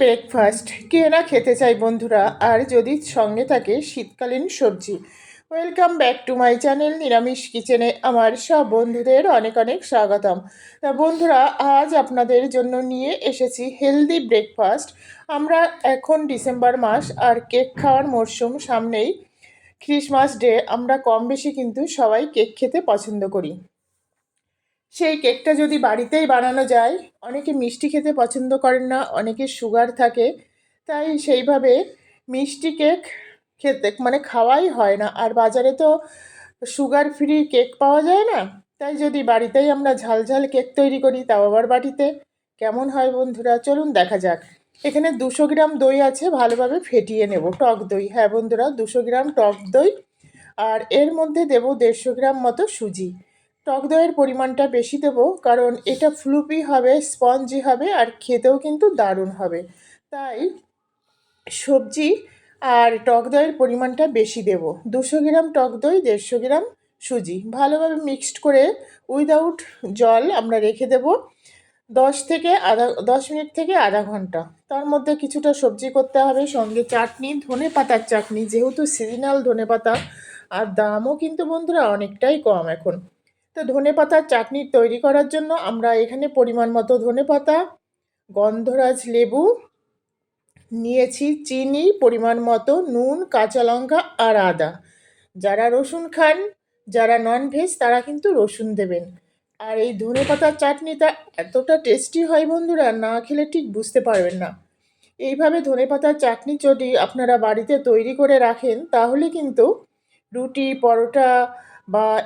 Breakfast কে না খেতে চাই বন্ধুরা। আর যদি সঙ্গে থাকে শীতকালীন সবজি। Welcome back to my channel নিরামিষ কিচেনে আমার সব বন্ধুদের অনেক অনেক স্বাগতম। বন্ধুরা, আজ আপনাদের জন্য নিয়ে এসেছি হেলদি ব্রেকফাস্ট আমরা এখন ডিসেম্বর মাস, আর কেক খাওয়ার মরশুম সামনেই ক্রিসমাস ডে আমরা কম বেশি কিন্তু সবাই কেক খেতে পছন্দ করি। সেই কেকটা যদি বাড়িতেই বানানো যায়, অনেকে মিষ্টি খেতে পছন্দ করেন না অনেকে সুগার থাকে, তাই সেইভাবে মিষ্টি কেক খেতে মানে খাওয়াই হয় না। আর বাজারে তো সুগার ফ্রি কেক পাওয়া যায় না, তাই যদি বাড়িতেই আমরা ঝালঝাল কেক তৈরি করি, তাও আবার বাটিতে কেমন হয় বন্ধুরা? চলুন দেখা যাক। এখানে দুশো গ্রাম দই আছে, ভালোভাবে ফেটিয়ে নেব। টক দই। হ্যাঁ বন্ধুরা, দুশো গ্রাম টক দই। আর এর মধ্যে দেব দেড়শো গ্রাম মতো সুজি। টক দইয়ের পরিমাণটা বেশি দেব, কারণ এটা ফ্লুপি হবে স্পঞ্জি হবে, আর খেতেও কিন্তু দারুণ হবে। তাই সবজি আর টক দইয়ের পরিমাণটা বেশি দেব। দুশো গ্রাম টক দই, দেড়শো গ্রাম সুজি। ভালোভাবে মিক্সড করে উইদাউট জল আমরা রেখে দেব দশ থেকে আধা, দশ মিনিট থেকে আধা ঘণ্টা। তার মধ্যে কিছুটা সবজি করতে হবে, সঙ্গে চাটনি, ধনে পাতার চাটনি, যেহেতু সিজনাল ধনে পাতা, আর দামও কিন্তু বন্ধুরা অনেকটাই কম এখন। তো ধনে পাতার চাটনি তৈরি করার জন্য আমরা এখানে পরিমাণ মতো ধনে পাতা, গন্ধরাজ লেবু, নিয়েছি চিনি, পরিমাণ মতো নুন, কাঁচা লঙ্কা আর আদা। যারা রসুন খান, যারা নন ভেজ তারা কিন্তু রসুন দেবেন। আর এই ধনে পাতার চাটনিটা এতটা টেস্টি হয় বন্ধুরা, না খেলে ঠিক বুঝতে পারবেন না। এইভাবে ধনে পাতার চাটনি যদি আপনারা বাড়িতে তৈরি করে রাখেন, তাহলে কিন্তু রুটি, পরোটা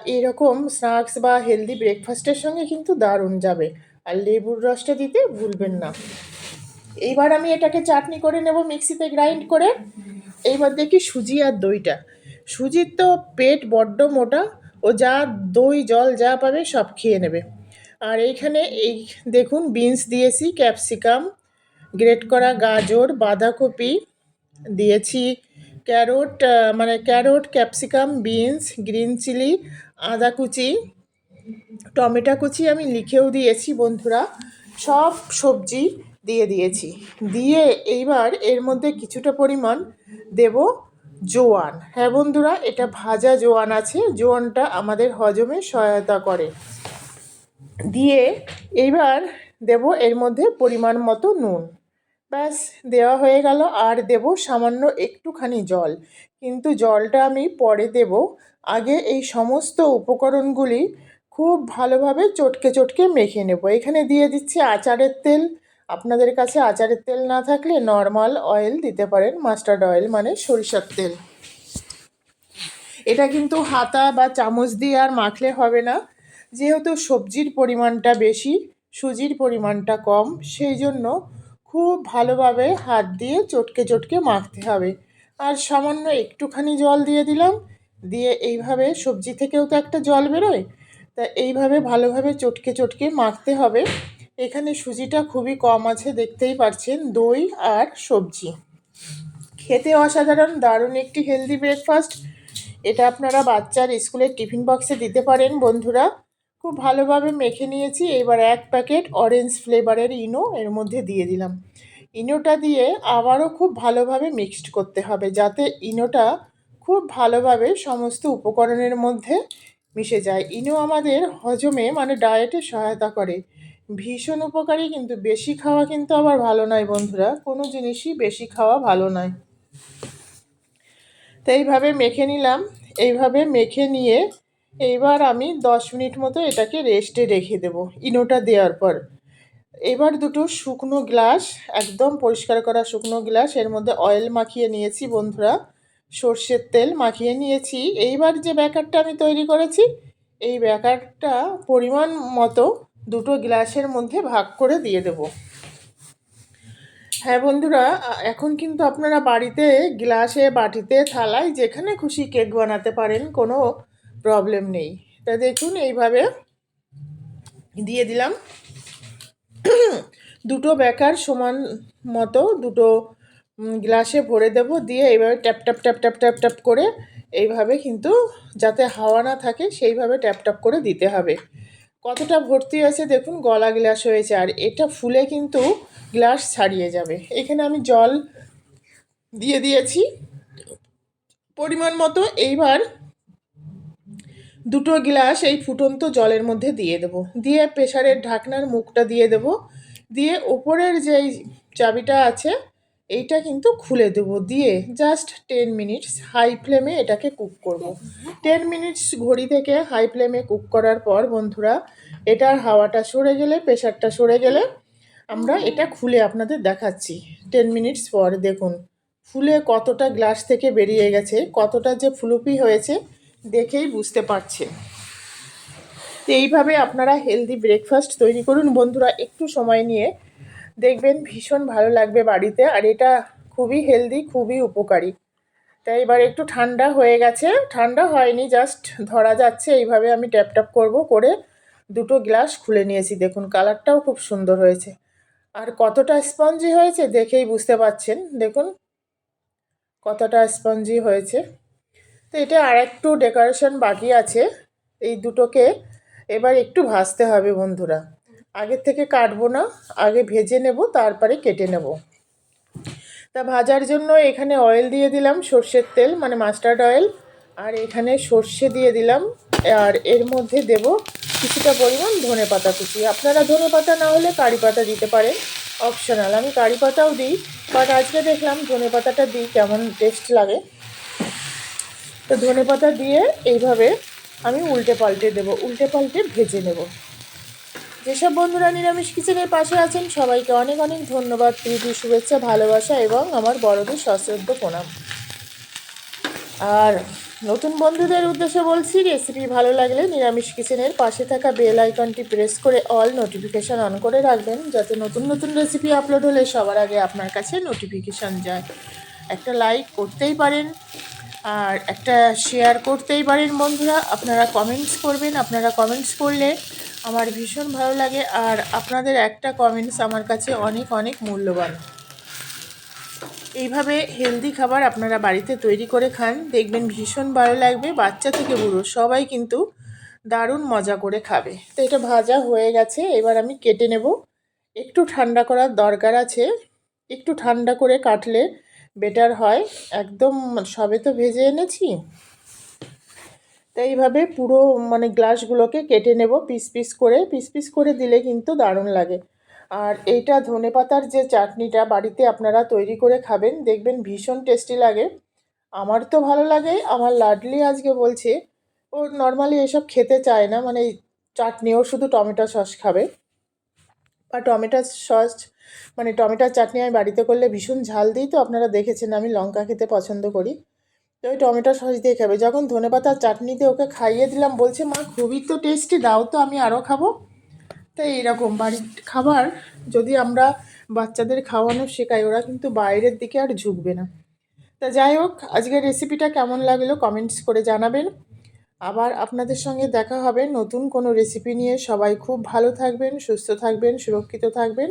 এরকম স্ন্যাক্স বা হেলদি ব্রেকফাস্টের সঙ্গে কিন্তু দারুণ যাবে। আর লেবুর রসটা দিতে ভুলবেন না। এইবার আমি এটাকে চাটনি করে নেব, মিক্সিতে গ্রাইন্ড করে। এইবার দেখি সুজি আর দইটা। সুজির তো পেট বড্ড মোটা, ও যা দই, জল যা পাবে সব খেয়ে নেবে। আর এইখানে এই দেখুন বিনস দিয়েছি ক্যাপসিকাম গ্রেট করা গাজর, বাঁধাকপি দিয়েছি ক্যারোট মানে carrot, capsicum, beans, green chilli, আদা কুচি, টমেটো কুচি আমি লিখেও দিয়েছি বন্ধুরা। সব সবজি দিয়ে দিয়েছি। দিয়ে এইবার এর মধ্যে কিছুটা পরিমাণ দেব জোয়ান। হ্যাঁ বন্ধুরা, এটা ভাজা জোয়ান আছে। জোয়ানটা আমাদের হজমে সহায়তা করে। দিয়ে এইবার দেব এর মধ্যে পরিমাণ মতো নুন। ব্যাস দেওয়া হয়ে গেল আর দেব সামান্য একটুখানি জল। কিন্তু জলটা আমি পরে দেব। আগে এই সমস্ত উপকরণগুলি খুব ভালোভাবে চটকে চটকে মেখে নেব। এখানে দিয়ে দিচ্ছি আচারের তেল। আপনাদের কাছে আচারের তেল না থাকলে নর্মাল অয়েল দিতে পারেন। মাস্টার্ড অয়েল মানে সরিষার তেল। এটা কিন্তু হাতা বা চামচ দিয়ে আর মাখলে হবে না। যেহেতু সবজির পরিমাণটা বেশি, সুজির পরিমাণটা কম, সেই জন্য খুব ভালোভাবে হাত দিয়ে চটকে চটকে মাখতে হবে। আর সামান্য একটুখানি জল দিয়ে দিলাম। দিয়ে এইভাবে সবজি থেকেও তো একটা জল বেরোয়। তা এইভাবে ভালোভাবে চটকে চটকে মাখতে হবে। এখানে সুজিটা খুবই কম আছে, দেখতেই পাচ্ছেন, দই আর সবজি। খেতে অসাধারণ, দারুণ একটি হেলদি ব্রেকফাস্ট এটা আপনারা বাচ্চার স্কুলের টিফিন বক্সে দিতে পারেন, বন্ধুরা। খুব ভালোভাবে মেখে নিয়েছি। এবার এক প্যাকেট অরেঞ্জ ফ্লেভারের ইনো এর মধ্যে দিয়ে দিলাম। ইনোটা দিয়ে আবারও খুব ভালোভাবে মিক্সড করতে হবে যাতে ইনোটা খুব ভালোভাবে সমস্ত উপকরণের মধ্যে মিশে যায়। ইনো আমাদের হজমে মানে ডায়েটে সহায়তা করে। ভীষণ উপকারী কিন্তু বেশি খাওয়া কিন্তু আবার ভালো নয় বন্ধুরা। কোনো জিনিসই বেশি খাওয়া ভালো নয়। তো এইভাবে মেখে নিলাম। এইভাবে মেখে নিয়ে এইবার আমি দশ মিনিট মতো এটাকে রেস্টে রেখে দেব ইনোটা দেওয়ার পর। এবার দুটো শুকনো গ্লাস, একদম পরিষ্কার করা শুকনো গ্লাস, এর মধ্যে অয়েল মাখিয়ে নিয়েছি বন্ধুরা, সর্ষের তেল মাখিয়ে নিয়েছি। এইবার যে ব্যাকারটা আমি তৈরি করেছি, এই ব্যাকারটা পরিমাণ মতো দুটো গ্লাসের মধ্যে ভাগ করে দিয়ে দেব। হ্যাঁ বন্ধুরা এখন কিন্তু আপনারা বাড়িতে, গ্লাসে, বাটিতে, থালায় যেখানে খুশি কেক বানাতে পারেন, কোনো প্রবলেম নেই। তা দেখুন, এইভাবে দিয়ে দিলাম। দুটো ব্যাকার সমান মতো দুটো গ্লাসে ভরে দেব। দিয়ে এইভাবে tap tap tap tap tap tap করে এইভাবে কিন্তু যাতে হাওয়া না থাকে, সেইভাবে ট্যাপ ট্যাপ করে দিতে হবে। কতটা ভর্তি আছে দেখুন, গলা গ্লাস হয়েছে। আর এটা ফুলে কিন্তু গ্লাস ছাড়িয়ে যাবে। এখানে আমি জল দিয়ে দিয়েছি। পরিমাণ মতো এইবার দুটো গ্লাস এই ফুটন্ত জলের মধ্যে দিয়ে দেবো। দিয়ে প্রেশারের ঢাকনার মুখটা দিয়ে দেবো। দিয়ে ওপরের যেই চাবিটা আছে, এইটা কিন্তু খুলে দেবো। দিয়ে জাস্ট টেন মিনিটস হাই ফ্লেমে এটাকে কুক করব। টেন মিনিটস ঘড়ি থেকে হাই ফ্লেমে কুক করার পর বন্ধুরা, এটার হাওয়াটা সরে গেলে প্রেশারটা সরে গেলে আমরা এটা খুলে আপনাদের দেখাচ্ছি। টেন মিনিটস পর দেখুন, ফুলে কতটা গ্লাস থেকে বেরিয়ে গেছে, কতটা যে ফুলুপি হয়েছে। দেখেই বুঝতে পারছেন তো এইভাবে আপনারা হেলদি ব্রেকফাস্ট তৈরি করুন। বন্ধুরা, একটু সময় নিয়ে দেখবেন ভীষণ ভালো লাগবে বাড়িতে। আর এটা খুবই হেলদি খুবই উপকারী। তাই এবার একটু ঠান্ডা হয়ে গেছে। ঠান্ডা হয়নি জাস্ট ধরা যাচ্ছে। এইভাবে আমি ট্যাপ ট্যাপ করব করে দুটো গ্লাস খুলে নিয়েছি। দেখুন কালারটাও খুব সুন্দর হয়েছে। আর কতটা স্পঞ্জি হয়েছে দেখেই বুঝতে পাচ্ছেন। দেখুন, কতটা স্পঞ্জি হয়েছে। এটা আর একটু ডেকোরেশন বাকি আছে, এই দুটোকে। এবার একটু ভাজতে হবে বন্ধুরা। আগের থেকে কাটবো না, আগে ভেজে নেব, তারপরে কেটে নেব। তা ভাজার জন্য এখানে অয়েল দিয়ে দিলাম সর্ষের তেল মানে মাস্টার্ড অয়েল আর এখানে সর্ষে দিয়ে দিলাম। আর এর মধ্যে দেব কিছুটা পরিমাণ ধনে পাতা কুচি। আপনারা ধনে পাতা না হলে কারি পাতা দিতে পারেন অপশনাল আমি কারি পাতাও দিই বাট আজকে দেখলাম ধনে পাতাটা দিই, কেমন টেস্ট লাগে। তো ধনে পাতা দিয়ে এইভাবে আমি উল্টে পাল্টে দেবো, উল্টে পাল্টে ভেজে নেব। যেসব বন্ধুরা নিরামিষ কিচেনের পাশে আছেন, সবাইকে অনেক অনেক ধন্যবাদ, প্রীতি, শুভেচ্ছা, ভালোবাসা এবং আমার বড়দের সশ্রদ্ধ প্রণাম। আর নতুন বন্ধুদের উদ্দেশ্যে বলছি রেসিপি ভালো লাগলে নিরামিষ কিচেনের পাশে থাকা বেল আইকনটি প্রেস করে অল নোটিফিকেশান অন করে রাখবেন, যাতে নতুন নতুন রেসিপি আপলোড হলে সবার আগে আপনার কাছে নোটিফিকেশান যায়। একটা লাইক করতেই পারেন। আর একটা শেয়ার করতেই পারেন বন্ধুরা। আপনারা কমেন্টস করবেন, আপনারা কমেন্টস করলে আমার ভীষণ ভালো লাগে আর আপনাদের একটা কমেন্টস আমার কাছে অনেক অনেক মূল্যবান। এইভাবে হেলদি খাবার আপনারা বাড়িতে তৈরি করে খান, দেখবেন ভীষণ ভালো লাগবে, বাচ্চা থেকে বুড়ো সবাই কিন্তু দারুণ মজা করে খাবে। তো এটা ভাজা হয়ে গেছে, এবার আমি কেটে নেব। একটু ঠান্ডা করার দরকার আছে, একটু ঠান্ডা করে কাটলে বেটার হয়। একদম সবে তো ভেজে এনেছি। তো এইভাবে পুরো মানে গ্লাসগুলোকে কেটে নেব পিস পিস করে। পিস পিস করে দিলে কিন্তু দারুণ লাগে। আর এইটা ধনে পাতার যে চাটনিটা বাড়িতে আপনারা তৈরি করে খাবেন, দেখবেন ভীষণ টেস্টি লাগে। আমার তো ভালো লাগে। আমার লাডলি আজকে বলছে, ও নর্মালি এসব খেতে চায় না। মানে চাটনি ও শুধু টমেটো সস খাবে। বা টমেটো সস মানে টমেটোর চাটনি আমি বাড়িতে করলে ভীষণ ঝাল দিই, তো আপনারা দেখেছেন আমি লঙ্কা খেতে পছন্দ করি। তো ওই টমেটো সস দিয়ে খাবে। যখন ধনে পাতার চাটনিতে ওকে খাইয়ে দিলাম, বলছে, মা, খুবই তো টেস্টি দাও তো, আমি আরও খাব। তো এইরকম বাড়ির খাবার যদি আমরা বাচ্চাদের খাওয়ানো শেখাই, ওরা কিন্তু বাইরের দিকে আর ঝুঁকবে না। তা যাই হোক, আজকের রেসিপিটা কেমন লাগল কমেন্টস করে জানাবেন। আবার আপনাদের সঙ্গে দেখা হবে নতুন কোনো রেসিপি নিয়ে। সবাই খুব ভালো থাকবেন সুস্থ থাকবেন সুরক্ষিত থাকবেন।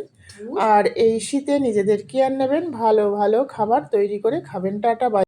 আর এই শীতে নিজেদের কেয়ার নেবেন ভালো ভালো খাবার তৈরি করে খাবেন। Tata bye